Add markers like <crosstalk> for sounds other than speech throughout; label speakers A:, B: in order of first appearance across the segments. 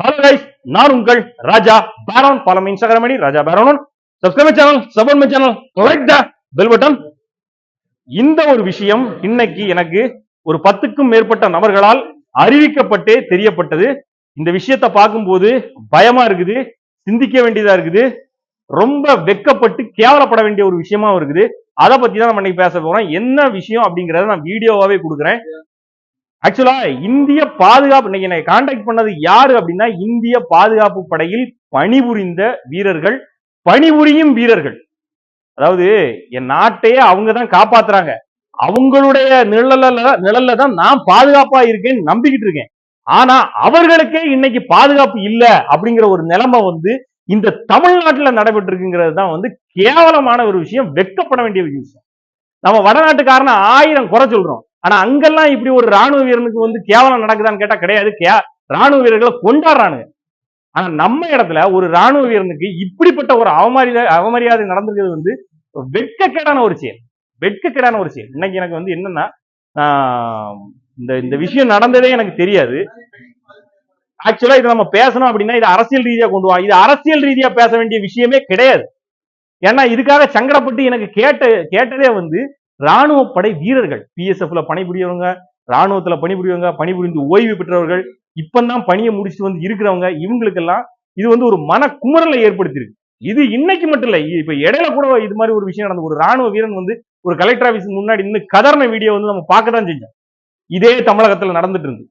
A: Hello guys நான் உங்கள் Raja Baron. Follow Instagram ID Raja Baron subscribe channel support my channel like the bell button இந்த ஒரு விஷயம் இன்னைக்கு எனக்கு ஒரு பத்துக்கும் மேற்பட்ட நபர்களால் அறிவிக்கப்பட்டே தெரியப்பட்டது. இந்த விஷயத்தை பார்க்கும்போது பயமா இருக்குது சிந்திக்க வேண்டியதா இருக்குது. ரொம்ப வெக்கப்பட்டு கேவலப்பட வேண்டிய ஒரு விஷயமா இருக்குது. அதை பத்தி தான் நம்ம இன்னைக்கு பேச போறோம். என்ன விஷயம் அப்படிங்கறத நான் வீடியோவாவே கொடுக்குறேன். ஆக்சுவலா இந்திய பாதுகாப்பு இன்னைக்கு என்னை காண்டாக்ட் பண்ணது யாரு அப்படின்னா இந்திய பாதுகாப்பு படையில் பணிபுரிந்த வீரர்கள் பணிபுரியும் வீரர்கள். அதாவது என் நாட்டையே அவங்க தான் காப்பாத்துறாங்க. அவங்களுடைய நிழல்ல நிழல்ல தான் நான் பாதுகாப்பா இருக்கேன்னு நம்பிக்கிட்டு இருக்கேன். ஆனா அவர்களுக்கே இன்னைக்கு பாதுகாப்பு இல்ல அப்படிங்கிற ஒரு நிலைமை வந்து இந்த தமிழ்நாட்டுல நடைபெற்று இருக்குங்கிறது தான் வந்து கேவலமான ஒரு விஷயம் வெட்கப்பட வேண்டிய ஒரு விஷயம். நம்ம வடநாட்டுக்காரன ஆயிரம் குறை சொல்றோம். ஆனா அங்கெல்லாம் இப்படி ஒரு ராணுவ வீரனுக்கு வந்து கேவலம் நடக்குதான்னு கேட்டா கிடையாது. கே ராணுவ வீரர்களை கொண்டாடுறானுங்க ஆனா நம்ம இடத்துல ஒரு ராணுவ வீரனுக்கு இப்படிப்பட்ட ஒரு அவமரியாதை அவமரியாதை நடந்திருக்கிறது வந்து வெட்கக்கேடான ஒரு செயல். வெட்கக்கேடான ஒரு செயல். இன்னைக்கு எனக்கு வந்து என்னன்னா ஆஹ், இந்த இந்த விஷயம் நடந்ததே எனக்கு தெரியாது. ஆக்சுவலா இது நம்ம பேசணும் அப்படின்னா இது அரசியல் ரீதியா கொண்டு வா இது அரசியல் ரீதியா பேச வேண்டிய விஷயமே கிடையாது. ஏன்னா இதுக்காக சங்கடப்பட்டு எனக்கு கேட்ட கேட்டதே வந்து ராணுவ படை வீரர்கள் பிஎஸ்எஃப்ல பணிபுரியவங்க ராணுவத்துல பணிபுரியவங்க பணிபுரிந்து ஓய்வு பெற்றவர்கள் இப்பதான் பணியை முடிச்சுட்டு வந்து இருக்கிறவங்க இவங்களுக்கெல்லாம் இது வந்து ஒரு மன குமரலை ஏற்படுத்தியிருக்கு. இது இன்னைக்கு மட்டும் இல்ல. இப்ப இடையில கூட இது மாதிரி ஒரு விஷயம் நடந்தது. ஒரு ராணுவ வீரன் வந்து ஒரு கலெக்டர் ஆபீஸ் முன்னாடி நின்று கதர்ன வீடியோ வந்து நம்ம பார்க்க தான் செஞ்சோம். இதே தமிழகத்துல நடந்துட்டு இருந்து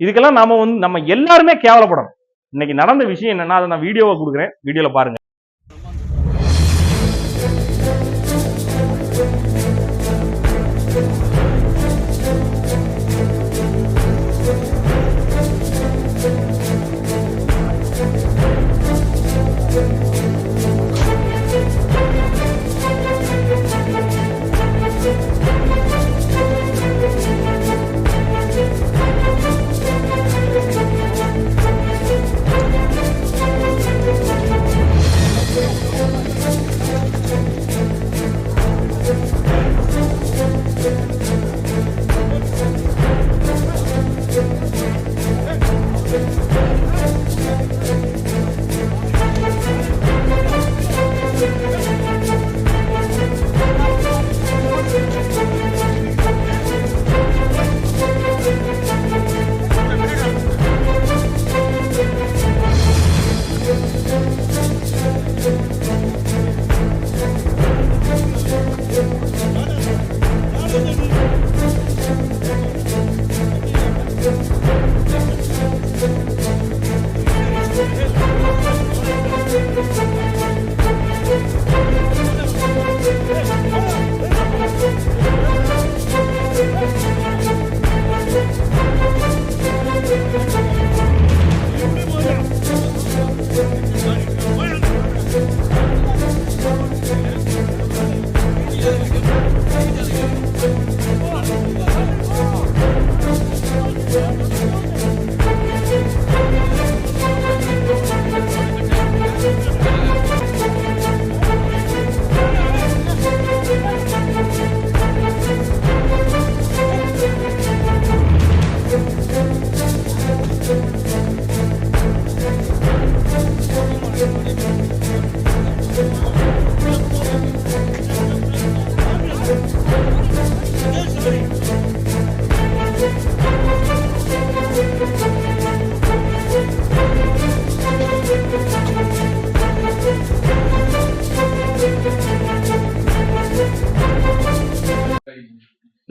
A: இதுக்கெல்லாம் நாம வந்து நம்ம எல்லாருமே கேவலப்படணும். இன்னைக்கு நடந்த விஷயம் என்னன்னா அதை நான் வீடியோவை கொடுக்குறேன். வீடியோல பாருங்க.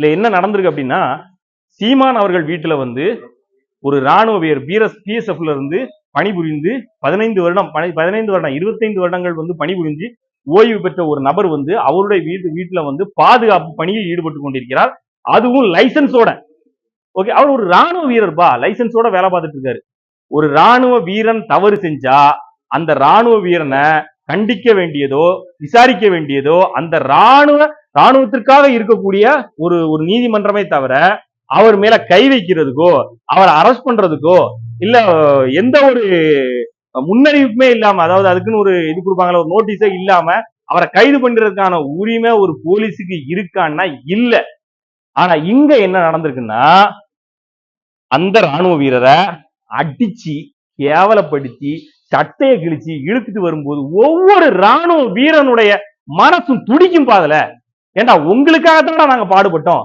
A: இதுல என்ன நடந்திருக்கு அப்படின்னா சீமான் அவர்கள் வீட்டுல வந்து ஒரு ராணுவ வீரர் பிஎஸ் பிஎஸ்எஃப்ல இருந்து பணிபுரிந்து பதினைந்து வருடம் பணி- பதினைந்து வருடம் இருபத்தைந்து வருடங்கள் வந்து பணிபுரிஞ்சு ஓய்வு பெற்ற ஒரு நபர் வந்து அவருடைய வீட்டு வீட்டுல வந்து பாதுகாப்பு பணியில் ஈடுபட்டு கொண்டிருக்கிறார். அதுவும் லைசன்ஸோட. ஓகே அவர் ஒரு ராணுவ வீரர்பா லைசன்ஸோட வேலை பார்த்துட்டு இருக்காரு. ஒரு ராணுவ வீரன் தவறு செஞ்சா அந்த ராணுவ வீரனை கண்டிக்க வேண்டியதோ விசாரிக்க வேண்டியதோ அந்த ராணுவ ராணுவத்திற்காக இருக்கக்கூடிய ஒரு ஒரு நீதிமன்றமே தவிர அவர் மேல கை வைக்கிறதுக்கோ அவரை அரெஸ்ட் பண்றதுக்கோ இல்ல எந்த ஒரு முன்னறிவிப்புமே இல்லாம அதாவது அதுக்குன்னு ஒரு இது கொடுப்பாங்களா ஒரு நோட்டீஸே இல்லாம அவரை கைது பண்றதுக்கான உரிமை ஒரு போலீஸுக்கு இருக்கான்னா இல்ல. ஆனா இங்க என்ன நடந்திருக்குன்னா அந்த ராணுவ வீரரை அடிச்சு கேவலப்படுத்தி சட்டையை கிழிச்சு இழுத்துட்டு வரும்போது ஒவ்வொரு ராணுவ வீரனுடைய மனசும் துடிக்கும் பாதுல. ஏண்டா உங்களுக்காகத்தான்டா நாங்க பாடுபட்டோம்?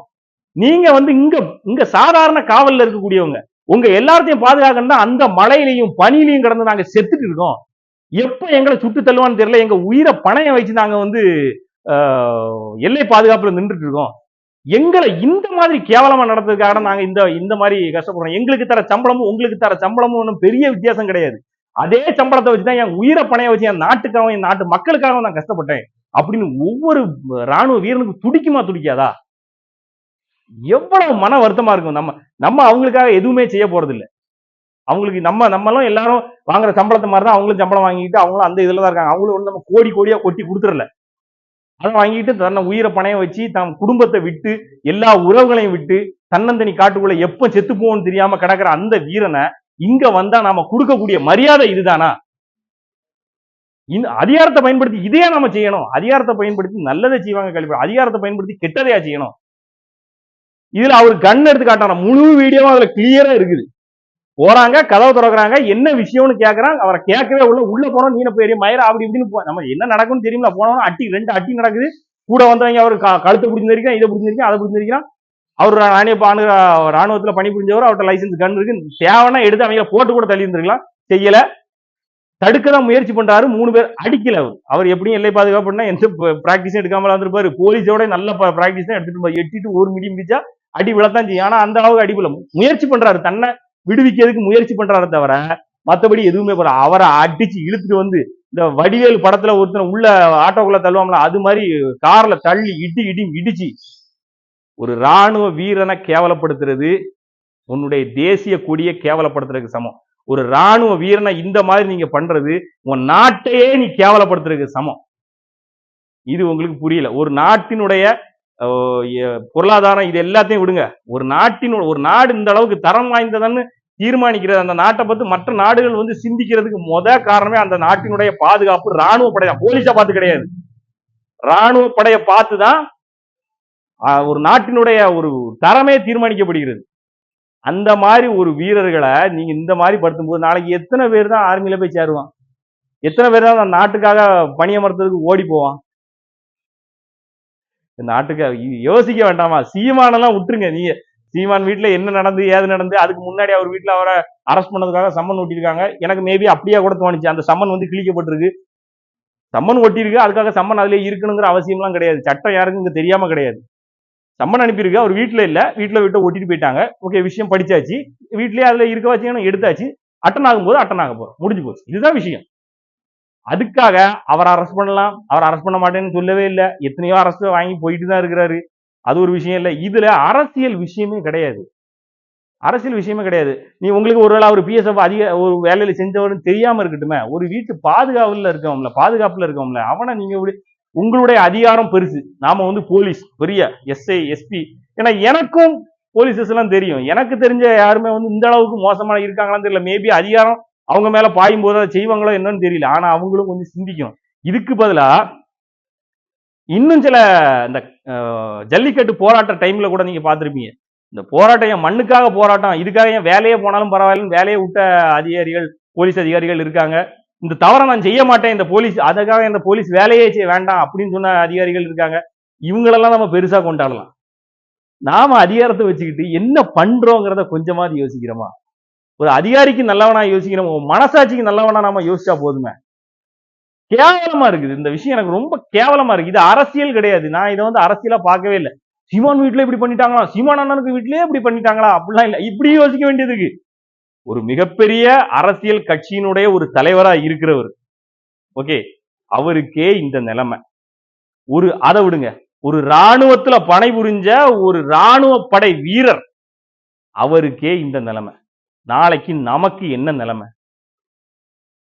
A: நீங்க வந்து இங்க இங்க சாதாரண காவல்ல இருக்கக்கூடியவங்க உங்க எல்லாத்தையும் பாதுகாக்கணும்னா அந்த மழையிலையும் பனியிலையும் கடந்து நாங்க செத்துட்டு இருக்கோம். எப்ப எங்களை சுட்டு தள்ளுவான்னு தெரியல எங்க உயிரை பணையம் வச்சு நாங்க வந்து ஆஹ், எல்லை பாதுகாப்புல நின்றுட்டு இருக்கோம். எங்களை இந்த மாதிரி கேவலமா நடந்ததுக்காக நாங்க இந்த இந்த மாதிரி கஷ்டப்படுறோம். எங்களுக்கு தர சம்பளமும் உங்களுக்கு தர சம்பளமும் ஒன்றும் பெரிய வித்தியாசம் கிடையாது. அதே சம்பளத்தை வச்சுதான் என் உயிரை பணைய வச்சு என் நாட்டுக்காகவும் என் நாட்டு மக்களுக்காகவும் நான் கஷ்டப்பட்டேன். அப்படின்னு ஒவ்வொரு ராணுவ வீரனுக்கு துடிக்குமா துடிக்காதா? எவ்வளவு மன வருத்தமா இருக்கும். நம்ம நம்ம அவங்களுக்காக எதுவுமே செய்ய போறது இல்லை அவங்களுக்கு நம்ம நம்மளும் எல்லாரும் வாங்குற சம்பளத்தை மாதிரி தான் அவங்களும் சம்பளம் வாங்கிட்டு அவங்களும் அந்த இதுல தான் இருக்காங்க. அவங்களும் வந்து நம்ம கோடி கோடியா கொட்டி கொடுத்துடல. அதை வாங்கிட்டு தன்னை உயிரை பணைய வச்சு தன் குடும்பத்தை விட்டு எல்லா உறவுகளையும் விட்டு தன்னந்தனி காட்டுக்குள்ள எப்ப செத்து போகணும்னு தெரியாம கிடக்குற அந்த வீரனை இங்க வந்தா நாம கொடுக்கக்கூடிய மரியாதை இதுதானா? இந்த அதிகாரத்தை பயன்படுத்தி இதையே நம்ம செய்யணும்? அதிகாரத்தை பயன்படுத்தி நல்லதை செய்வாங்க கழிப்பு அதிகாரத்தை பயன்படுத்தி கெட்டதையா செய்யணும்? இதுல அவர் கண் எடுத்து காட்டான முழு வீடியோவும் அதுல கிளியரா இருக்குது. போறாங்க கதவை திறக்கிறாங்க. என்ன விஷயம்னு கேட்கறாங்க அவரை கேட்கவே உள்ள உள்ள போனோம் நீன பெரிய மயிர அப்படி இப்படின்னு போ- நம்ம என்ன நடக்கும்னு தெரியுமில போனோம் அட்டி ரெண்டு அட்டி நடக்குது. கூட வந்தவங்க அவர் கழுத்து கழுத்தை பிடிச்சிருக்கா இதை பிடிச்சிருக்கா அதை பிடிச்சிருக்கான் அவர் ராணிய பானு ராணுவத்துல பணி புரிஞ்சவர் அவர்கிட்ட லைசன்ஸ் கண் இருக்கு. தேவைன்னா எடுத்து அவங்க போட்டு கூட தள்ளி இருந்திருக்கலாம் செய்யல. தடுக்க தான் முயற்சி பண்றாரு. மூணு பேர் அடிக்கல அவர். அவர் எப்படியும் எல்லை பாதுகாப்புன்னா எந்த பிராக்டிஸும் எடுக்காம வந்திருப்பாரு போலீஸோட நல்ல பிராக்டிஸ் தான் எடுத்துட்டு போய் எட்டிட்டு ஒரு மிடி பிடிச்சா அடி விழத்தான் செய்யும். ஆனா அந்த அளவுக்கு அடிபல முயற்சி பண்றாரு. தன்னை விடுவிக்கிறதுக்கு முயற்சி பண்றாரு தவிர மற்றபடி எதுவுமே போற அவரை அடிச்சு இழுத்துட்டு வந்து இந்த வடிவேல் படத்துல ஒருத்தனை உள்ள ஆட்டோக்குள்ள தள்ளுவாங்களா அது மாதிரி கார்ல தள்ளி இடி இடி இடிச்சு ஒரு ராணுவ வீரனை கேவலப்படுத்துறது உன்னுடைய தேசிய கொடியை கேவலப்படுத்துறதுக்கு சமம். ஒரு ராணுவ வீரனை இந்த மாதிரி நீங்க பண்றது உன் நாட்டையே நீ கேவலப்படுத்துறதுக்கு சமம். இது உங்களுக்கு புரியல. ஒரு நாட்டினுடைய பொருளாதாரம் இது எல்லாத்தையும் விடுங்க. ஒரு நாட்டின் ஒரு நாடு இந்த அளவுக்கு தரம் வாய்ந்ததுன்னு தீர்மானிக்கிறது அந்த நாட்டை பார்த்து மற்ற நாடுகள் வந்து சிந்திக்கிறதுக்கு முத காரணமே அந்த நாட்டினுடைய பாதுகாப்பு ராணுவ படை தான். போலீஸை பார்த்து கிடையாது. ராணுவ படையை பார்த்து தான் ஆஹ், ஒரு நாட்டினுடைய ஒரு தரமே தீர்மானிக்கப்படுகிறது. அந்த மாதிரி ஒரு வீரர்களை நீங்க இந்த மாதிரி படுத்தும்போது நாளைக்கு எத்தனை பேர் தான் ஆர்மியில போய் சேருவான்? எத்தனை பேர் தான் நாட்டுக்காக பணியமர்த்ததுக்கு ஓடி போவான்? நாட்டுக்காக நாட்டுக்கு யோசிக்க வேண்டாமா? சீமானெல்லாம் விட்டுருங்க. நீங்க சீமான் வீட்டுல என்ன நடந்து ஏது நடந்து அதுக்கு முன்னாடி அவர் வீட்டுல அவரை அரெஸ்ட் பண்ணதுக்காக சம்மன் ஒட்டியிருக்காங்க. எனக்கு மேபி அப்படியே கூட தோணுச்சு. அந்த சம்மன் வந்து கிழிக்கப்பட்டிருக்கு. சம்மன் ஒட்டியிருக்கு. அதுக்காக சம்மன் அதுலேயே இருக்கணுங்கிற அவசியம்லாம் கிடையாது. சட்டம் யாருக்கும் இங்கே தெரியாம கிடையாது. சம்மன் அனுப்பியிருக்கு அவர் வீட்டில் இல்ல. வீட்டுல விட்டு ஓட்டிட்டு போயிட்டாங்க. ஓகே விஷயம் படிச்சாச்சு. வீட்லயே அதுல இருக்க வச்சுக்கணும் எடுத்தாச்சு. அட்டன் ஆகும்போது அட்டன் ஆக போகிறோம் முடிஞ்சு போச்சு. இதுதான் விஷயம். அதுக்காக அவர் அரெஸ்ட் பண்ணலாம். அவர் அரெஸ்ட் பண்ண மாட்டேன்னு சொல்லவே இல்லை. எத்தனையோ அரெஸ்ட் வாங்கி போயிட்டு தான் இருக்கிறாரு. அது ஒரு விஷயம் இல்லை. இதுல அரசியல் விஷயமே கிடையாது. அரசியல் விஷயமே கிடையாது. நீ உங்களுக்கு ஒருவேளை அவர் பிஎஸ்எஃப் அதிக ஒரு வேலையில செஞ்சவர்னு தெரியாம இருக்கட்டுமே ஒரு வீட்டு பாதுகாப்புல இருக்கவங்கள பாதுகாப்புல இருக்கவங்கள அவனை நீங்க இப்படி உங்களுடைய அதிகாரம் பெருசு. நாம வந்து போலீஸ் பெரிய எஸ்ஐ எஸ்பி ஏன்னா எனக்கும் போலீசஸ் எல்லாம் தெரியும். எனக்கு தெரிஞ்ச யாருமே வந்து இந்த அளவுக்கு மோசமான இருக்காங்களான்னு தெரியல. மேபி அதிகாரம் அவங்க மேல பாயும் போது அதை செய்வாங்களோ என்னன்னு தெரியல. ஆனா அவங்களும் கொஞ்சம் சிந்திக்கணும். இதுக்கு பதிலா இன்னும் சில இந்த ஜல்லிக்கட்டு போராட்ட டைம்ல கூட நீங்க பார்த்துருப்பீங்க. இந்த போராட்டம் என் மண்ணுக்காக போராட்டம். இதுக்காக ஏன் வேலையே போனாலும் பரவாயில்லன்னு வேலையை விட்ட அதிகாரிகள் போலீஸ் அதிகாரிகள் இருக்காங்க. இந்த தவறை நான் செய்ய மாட்டேன் இந்த போலீஸ் அதுக்காக இந்த போலீஸ் வேலையே செய்ய வேண்டாம் அப்படின்னு சொன்ன அதிகாரிகள் இருக்காங்க. இவங்களெல்லாம் நம்ம பெருசா கொண்டாடலாம். நாம அதிகாரத்தை வச்சுக்கிட்டு என்ன பண்றோங்கிறத கொஞ்சமாவது யோசிக்கிறோமா? ஒரு அதிகாரிக்கு நல்லவனா யோசிக்கிறோம் மனசாட்சிக்கு நல்லவனா நாம யோசிச்சா போதுமே. கேவலமா இருக்குது. இந்த விஷயம் எனக்கு ரொம்ப கேவலமா இருக்கு இது அரசியல் கிடையாது. நான் இதை வந்து அரசியலா பார்க்கவே இல்லை. சீமான் வீட்டுல இப்படி பண்ணிட்டாங்களா? சீமான் அண்ணனுக்கு வீட்லயே இப்படி பண்ணிட்டாங்களா? அப்படிலாம் இல்ல. இப்படி யோசிக்க வேண்டியது இருக்கு. ஒரு மிகப்பெரிய அரசியல் கட்சியினுடைய ஒரு தலைவரா இருக்கிறவர். ஓகே? அவருக்கே இந்த நிலைமை. ஒரு அதை விடுங்க. ஒரு ராணுவத்துல பணிபுரிஞ்ச ஒரு ராணுவ படை வீரர் அவருக்கே இந்த நிலைமை. நாளைக்கு நமக்கு என்ன நிலைமை?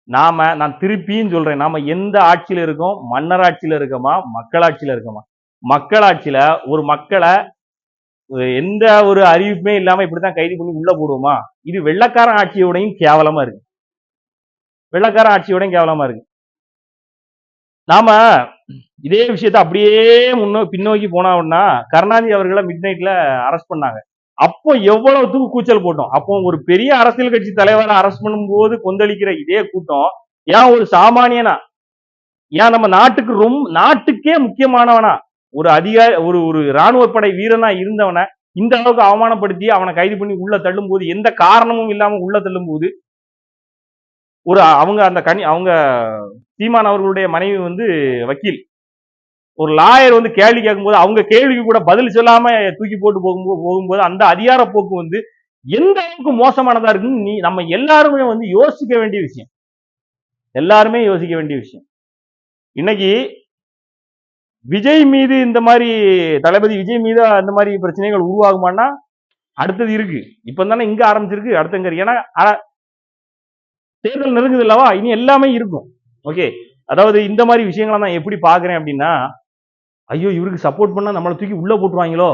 A: நாம நான் திருப்பியும் சொல்றேன். நாம எந்த ஆட்சியில இருக்கோம்? மன்னராட்சியில இருக்கோமா? மக்களாட்சியில இருக்கோமா? மக்களாட்சியில ஒரு மக்களை எந்த ஒரு அறிவிப்புமே இல்லாம இப்படித்தான் கைது பண்ணி உள்ள போடுவோமா? இது வெள்ளக்கார ஆட்சியோடையும் கேவலமா இருக்கு. வெள்ளக்கார ஆட்சியோடையும் கேவலமா இருக்கு. நாம இதே விஷயத்த அப்படியே முன்னோ பின்னோக்கி போனோம்னா கருணாநிதி அவர்களை மிட் நைட்ல அரெஸ்ட் பண்ணாங்க. அப்போ எவ்வளவு தூக்கு கூச்சல் போட்டோம்? அப்போ ஒரு பெரிய அரசியல் கட்சி தலைவரை அரஸ்ட் பண்ணும்போது கொந்தளிக்கிற இதே கூட்டம் ஏன் ஒரு சாமானியனா? ஏன் நம்ம நாட்டுக்கு ரொம்ப நாட்டுக்கே முக்கியமானவனா? ஒரு அதிகாரி ஒரு ஒரு ராணுவ படை வீரனா இருந்தவனை இந்த அளவுக்கு அவமானப்படுத்தி அவனை கைது பண்ணி உள்ள தள்ளும் போது எந்த காரணமும் இல்லாம உள்ள தள்ளும் போது ஒரு அவங்க அந்த கனி அவங்க சீமான் அவர்களுடைய மனைவி வந்து வக்கீல். ஒரு லாயர் வந்து கேள்வி கேட்கும்போது அவங்க கேள்விக்கு கூட பதில் சொல்லாம தூக்கி போட்டு போகும்போது போகும்போது அந்த அதிகார போக்கு வந்து எந்த அளவுக்கு மோசமானதா இருக்குன்னு நீ நம்ம எல்லாருமே வந்து யோசிக்க வேண்டிய விஷயம். எல்லாருமே யோசிக்க வேண்டிய விஷயம். இன்னைக்கு விஜய் மீது இந்த மாதிரி தளபதி விஜய் மீது அந்த மாதிரி பிரச்சனைகள் உருவாகுமான்னா அடுத்தது இருக்கு. இப்ப தானே இங்க ஆரம்பிச்சிருக்கு அடுத்தங்க ஏன்னா தேர்தல் நெருங்குது இல்லவா இனி எல்லாமே இருக்கும். ஓகே? அதாவது இந்த மாதிரி விஷயங்களை நான் எப்படி பாக்குறேன் அப்படின்னா ஐயோ இவருக்கு சப்போர்ட் பண்ணா நம்மளை தூக்கி உள்ள போட்டுருவாங்களோ?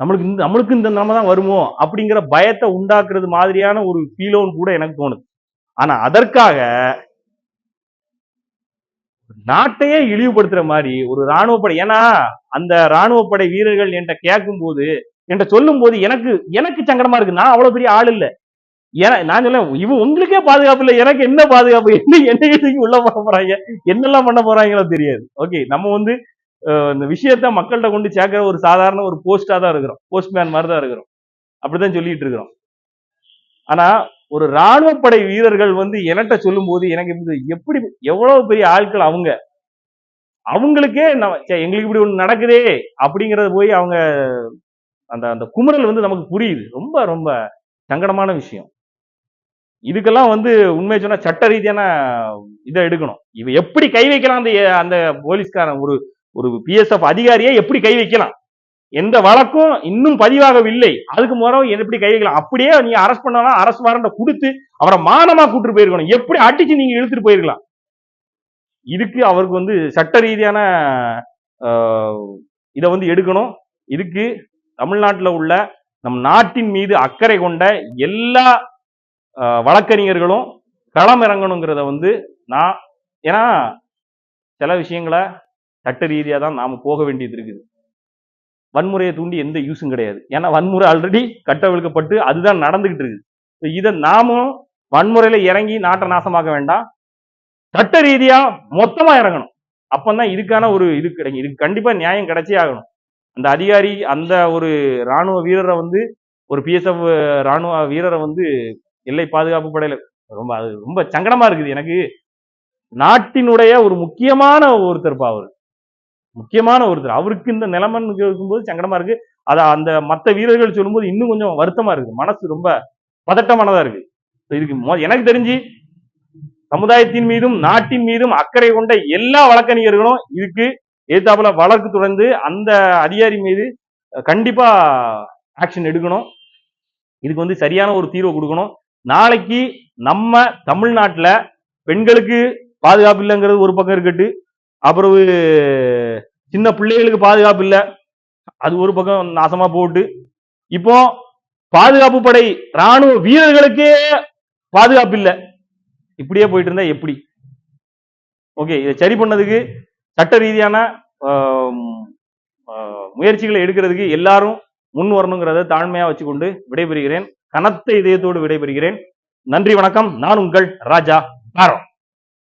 A: நம்மளுக்கு இந்த நம்மளுக்கு இந்த நிலைமை தான் வருமோ? அப்படிங்கிற பயத்தை உண்டாக்குறது மாதிரியான ஒரு ஃபீலோன்னு கூட எனக்கு தோணுது. ஆனா அதற்காக நாட்டையே இழிவுபடுத்துற மாதிரி ஒரு ராணுவ படை. ஏன்னா அந்த ராணுவ படை வீரர்கள் என்கிட்ட கேட்கும் போது என்கிட்ட சொல்லும் போது எனக்கு எனக்கு சங்கடமா இருக்கு. நான் அவ்வளவு பெரிய ஆள் இல்ல. ஏன்னா நான் சொல்ல இவன் உங்களுக்கே பாதுகாப்பு இல்லை. எனக்கு என்ன பாதுகாப்பு? <laughs> என்ன என்ன உள்ள போக போறாங்க? என்னெல்லாம் பண்ண போறாங்களோ தெரியாது. ஓகே நம்ம வந்து இந்த விஷயத்த மக்கள்கிட்ட கொண்டு சேர்க்கிற ஒரு சாதாரண ஒரு போஸ்டா தான் இருக்கிறோம். போஸ்ட்மேன் மாதிரி தான் இருக்கிறோம். அப்படிதான் சொல்லிட்டு இருக்கிறோம். ஆனா ஒரு ராணுவ படை வீரர்கள் வந்து என்கிட்ட சொல்லும் போது எனக்கு எப்படி எவ்வளவு பெரிய ஆட்கள் அவங்க? அவங்களுக்கே நம்ம எங்களுக்கு இப்படி ஒண்ணு நடக்குதே அப்படிங்கறது போய் அவங்க அந்த அந்த குமுறல் வந்து நமக்கு புரியுது. ரொம்ப ரொம்ப சங்கடமான விஷயம். இதுக்கெல்லாம் வந்து உண்மையை சொன்னா சட்ட ரீதியான இதை எடுக்கணும். இவ எப்படி கை வைக்கலாம் அந்த அந்த போலீஸ்காரன்? ஒரு ஒரு பிஎஸ்எஃப் அதிகாரியை எப்படி கை வைக்கலாம்? எந்த வழக்கும் இன்னும் பதிவாகவில்லை. அதுக்கு முறை எப்படி கை வைக்கலாம்? அப்படியே நீங்க அரெஸ்ட் பண்ணலாம் அரசு வாரண்ட கொடுத்து அவரை மானமா கூட்டிட்டு போயிருக்கணும். எப்படி அடிச்சு நீங்க இழுத்துட்டு போயிருக்கலாம்? இதுக்கு அவருக்கு வந்து சட்ட ரீதியான இதை வந்து எடுக்கணும். இதுக்கு தமிழ்நாட்டில் உள்ள நம் நாட்டின் மீது அக்கறை கொண்ட எல்லா வழக்கறிஞர்களும் களம் இறங்கணுங்கிறத வந்து நான் ஏன்னா சில விஷயங்களை சட்ட ரீதியாக தான் நாம் போக வேண்டியது இருக்குது. வன்முறையை தூண்டி எந்த யூஸும் கிடையாது. ஏன்னா வன்முறை ஆல்ரெடி கட்டவிழ்க்கப்பட்டு அதுதான் நடந்துகிட்டு இருக்குது இதை நாமும் வன்முறையில இறங்கி நாட்டை நாசமாக்க வேண்டாம். சட்ட ரீதியா மொத்தமா இறங்கணும். அப்பந்தான் இதுக்கான ஒரு இது கிடைக்கும். இதுக்கு கண்டிப்பா நியாயம் கிடைச்சே ஆகணும். அந்த அதிகாரி அந்த ஒரு ராணுவ வீரரை வந்து ஒரு பிஎஸ்எஃப் ராணுவ வீரரை வந்து எல்லை பாதுகாப்பு படையில ரொம்ப அது ரொம்ப சங்கடமா இருக்குது எனக்கு. நாட்டினுடைய ஒரு முக்கியமான ஒருத்தர் அவர் முக்கியமான ஒருத்தர். அவருக்கு இந்த நிலைமைன்னு இருக்கும்போது சங்கடமா இருக்கு. அதை அந்த மற்ற வீரர்கள் சொல்லும்போது இன்னும் கொஞ்சம் வருத்தமா இருக்கு. மனசு ரொம்ப பதட்டமானதா இருக்கு. இதுக்கு எனக்கு தெரிஞ்சு சமுதாயத்தின் மீதும் நாட்டின் மீதும் அக்கறை கொண்ட எல்லா வழக்கறிஞர்களும் இதுக்கு எதிர்த்தாப்புல வழக்கு தொடர்ந்து அந்த அதிகாரி மீது கண்டிப்பா ஆக்ஷன் எடுக்கணும். இதுக்கு வந்து சரியான ஒரு தீர்வு கொடுக்கணும். நாளைக்கு நம்ம தமிழ்நாட்டுல பெண்களுக்கு பாதுகாப்பு இல்லைங்கிறது ஒரு பக்கம் இருக்கட்டு. அப்புறம் சின்ன பிள்ளைகளுக்கு பாதுகாப்பு இல்லை. அது ஒரு பக்கம் நாசமா போட்டு இப்போ பாதுகாப்பு படை ராணுவ வீரர்களுக்கே பாதுகாப்பு இல்லை. இப்படியே போயிட்டு இருந்தா எப்படி? ஓகே இதை சரி பண்ணதுக்கு சட்ட ரீதியான முயற்சிகளை எடுக்கிறதுக்கு எல்லாரும் முன் வரணுங்கிறத தாழ்மையா வச்சுக்கொண்டு விடைபெறுகிறேன். கனத்த இதயத்தோடு விடைபெறுகிறேன். நன்றி வணக்கம். நான் உங்கள் ராஜா பாரம்